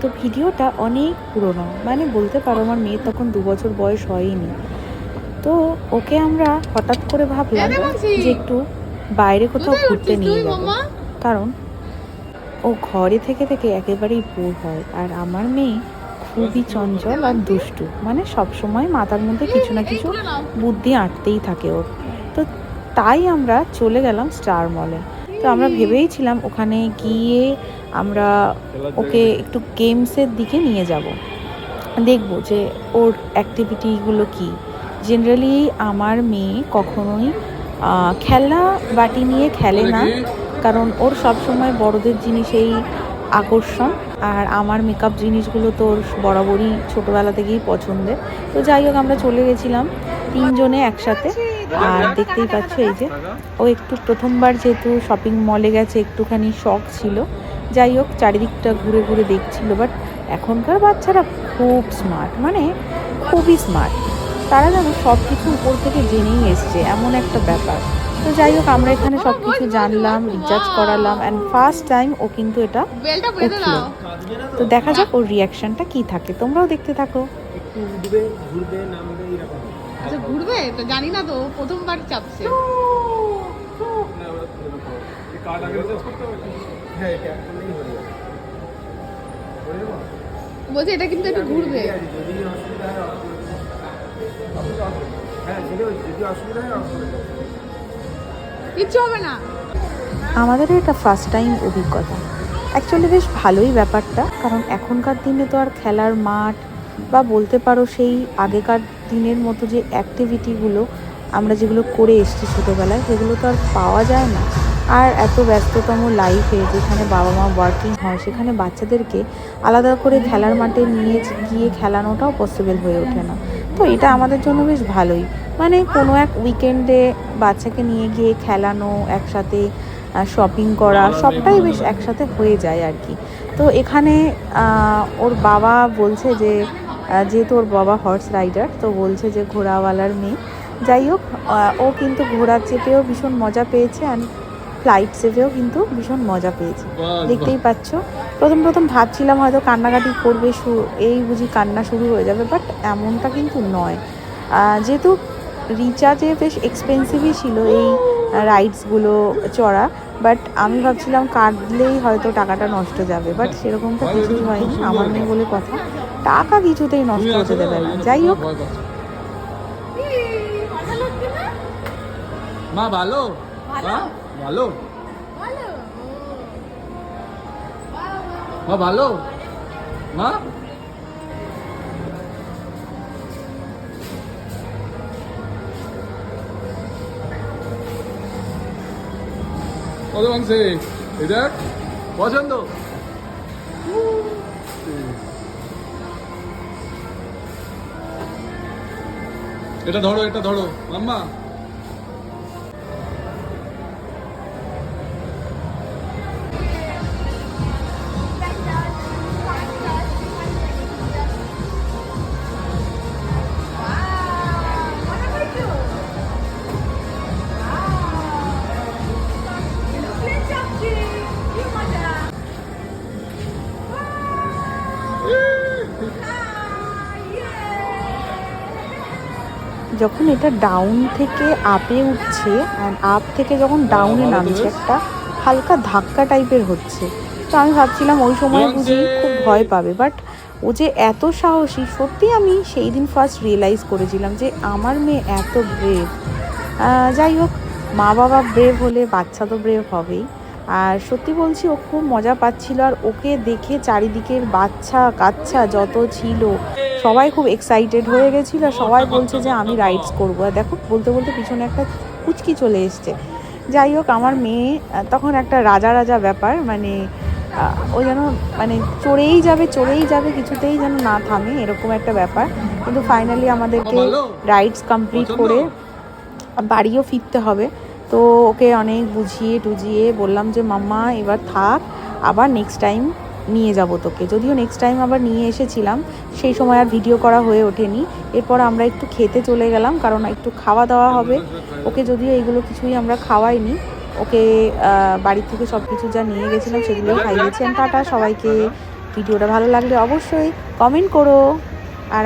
তো ভিডিওটা অনেক পুরনো। মানে বলতে পারো আমার মেয়ের তখন দু বছর বয়স হয়নি। তো ওকে আমরা হঠাৎ করে ভাবলাম যে একটু বাইরে কোথাও ঘুরতে নিয়ে যাব। কারণ ও ঘরে থেকে থেকে একেবারেই বোর হয়। আর আমার মেয়ে খুবই চঞ্চল আর দুষ্টু। মানে সব সময় মাথার মধ্যে কিছু না কিছু বুদ্ধি আঁটতেই থাকে ওর। তো তাই আমরা চলে গেলাম স্টার মলে। তো আমরা ভেবেইছিলাম ওখানে গিয়ে আমরা ওকে একটু গেমসের দিকে নিয়ে যাব। দেখব যে ওর অ্যাক্টিভিটিগুলো কি। জেনারেলি আমার মেয়ে কখনোই খেলা বাটি নিয়ে খেলে না, কারণ ওর সব সময় বড়দের জিনিসেই আকর্ষণ। আর আমার মেকআপ জিনিসগুলো তো ওর বরাবরই ছোটোবেলা থেকেই পছন্দের। তো যাই হোক, আমরা চলে গেছিলাম তিনজনে একসাথে। আর দেখতেই পাচ্ছ এই যে ও একটু প্রথমবার যেহেতু শপিং মলে গেছে একটুখানি শখ ছিল। যাই হোক চারিদিকটা ঘুরে ঘুরে দেখছিল বাট এখনকার বাচ্চারা খুব স্মার্ট মানে খুবই স্মার্ট তারা যেন সব কিছু উপর থেকে জেনেই এসছে এমন একটা ব্যাপার। তো যাই হোক আমরা এখানে সব কিছু জানলাম রিচার্জ করালাম অ্যান্ড ফার্স্ট টাইম ও কিন্তু এটা উঠল। তো দেখা যাক ওর রিয়াকশনটা কি থাকে। তোমরাও দেখতে থাকো। একটু উঠবে ঘুরবে নামবে এরকম। আচ্ছা ঘুরবে? তো জানি না তো প্রথমবার চাপছে। হ্যাঁ? বলছে এটা কিন্তু একটু ঘুরবে। হয়। কিচ্ছু হবে না। আমাদের এটা ফার্স্ট টাইম অভিজ্ঞতা। অ্যাকচুয়ালি বেশ ভালোই ব্যাপারটা কারণ এখনকার দিনে তো আর খেলার মাঠ বা বলতে পারো সেই আগেকার দিনের মতো যে অ্যাক্টিভিটিগুলো আমরা যেগুলো করে এসেছি ছোটোবেলায়, সেগুলো তো আর পাওয়া যায় না। আর এত ব্যস্ততম লাইফে যেখানে বাবা মা ওয়ার্কিং হয়, সেখানে বাচ্চাদেরকে আলাদা করে খেলার মাঠে নিয়ে গিয়ে খেলানোটাও পসিবল হয়ে ওঠে না। তো এটা আমাদের জন্য বেশ ভালোই। মানে কোনো এক উইকেন্ডে বাচ্চাকে নিয়ে গিয়ে খেলানো, একসাথে শপিং করা, সবটাই বেশ একসাথে হয়ে যায় আর কি। তো এখানে ওর বাবা বলছে যে যেহেতু ওর বাবা হর্স রাইডার তো বলছে যে ঘোড়াওয়ালার মেয়ে। যাই হোক ও কিন্তু ঘোড়া চেপেও ভীষণ মজা পেয়েছে অ্যান্ড ফ্লাইট চেপেও কিন্তু ভীষণ মজা পেয়েছে। দেখতেই পাচ্ছ। প্রথম প্রথম ভাবছিলাম হয়তো কান্নাকাটি করবে শু- এই বুঝি কান্না শুরু হয়ে যাবে বাট এমনটা কিন্তু নয়। যেহেতু রিচার্জে বেশ এক্সপেন্সিভই ছিল এই রাইডসগুলো চড়া বাট আমি ভাবছিলাম কাটলেই হয়তো টাকাটা নষ্ট যাবে বাট সেরকমটা কিছুই হয়নি আমার মেয়ে বলে কথা। টাকা কিছুতেই নষ্ট হতে দেবে না। যাই হোক। মা ভালো? মা ভালো? মা ভালো? মা? কত মাংসে দেখ পছন্দ? এটা ধরো এটা ধরো। মাম্মা যখন এটা ডাউন থেকে আপে উঠছে অ্যান্ড আপ থেকে যখন ডাউনে নামছে একটা হালকা ধাক্কা টাইপের হচ্ছে। তো আমি ভাবছিলাম ওই সময় বুঝি খুব ভয় পাবে বাট ও যে এত সাহসী সত্যি আমি সেই দিন ফার্স্ট রিয়েলাইজ করেছিলাম যে আমার মেয়ে এত ব্রেভ যাই হোক মা বাবা ব্রেভ হলে বাচ্চা তো ব্রেভ হবেই। আর সত্যি বলছি ও খুব মজা পাচ্ছিল। আর ওকে দেখে চারিদিকের বাচ্চা কাচ্চা যত ছিল সবাই খুব এক্সাইটেড হয়ে গেছিল আর সবাই বলছে যে আমি রাইডস করব। আর দেখো বলতে বলতে পিছনে একটা কুচকি চলে এসছে। যাই হোক আমার মেয়ে তখন একটা রাজা রাজা ব্যাপার মানে ও যেন মানে চড়েই যাবে চড়েই যাবে কিছুতেই যেন না থামে এরকম একটা ব্যাপার। কিন্তু ফাইনালি আমাদেরকে রাইডস কমপ্লিট করে বাড়িও ফিরতে হবে। তো ওকে অনেক বুঝিয়ে টুজিয়ে বললাম যে মাম্মা এবার থাক আবার নেক্সট টাইম নিয়ে যাব তোকে। যদিও নেক্সট টাইম আবার নিয়ে এসেছিলাম, সেই সময় আর ভিডিও করা হয়ে ওঠেনি। এরপর আমরা একটু খেতে চলে গেলাম, কারণ একটু খাওয়া দাওয়া হবে। ওকে যদিও এগুলো কিছুই আমরা খাওয়াইনি, ওকে বাড়ি থেকে সব কিছু যা নিয়ে গেছিলাম সেগুলো খাইয়েছেন টাটা, সবাইকে। ভিডিওটা ভালো লাগলে অবশ্যই কমেন্ট করো। আর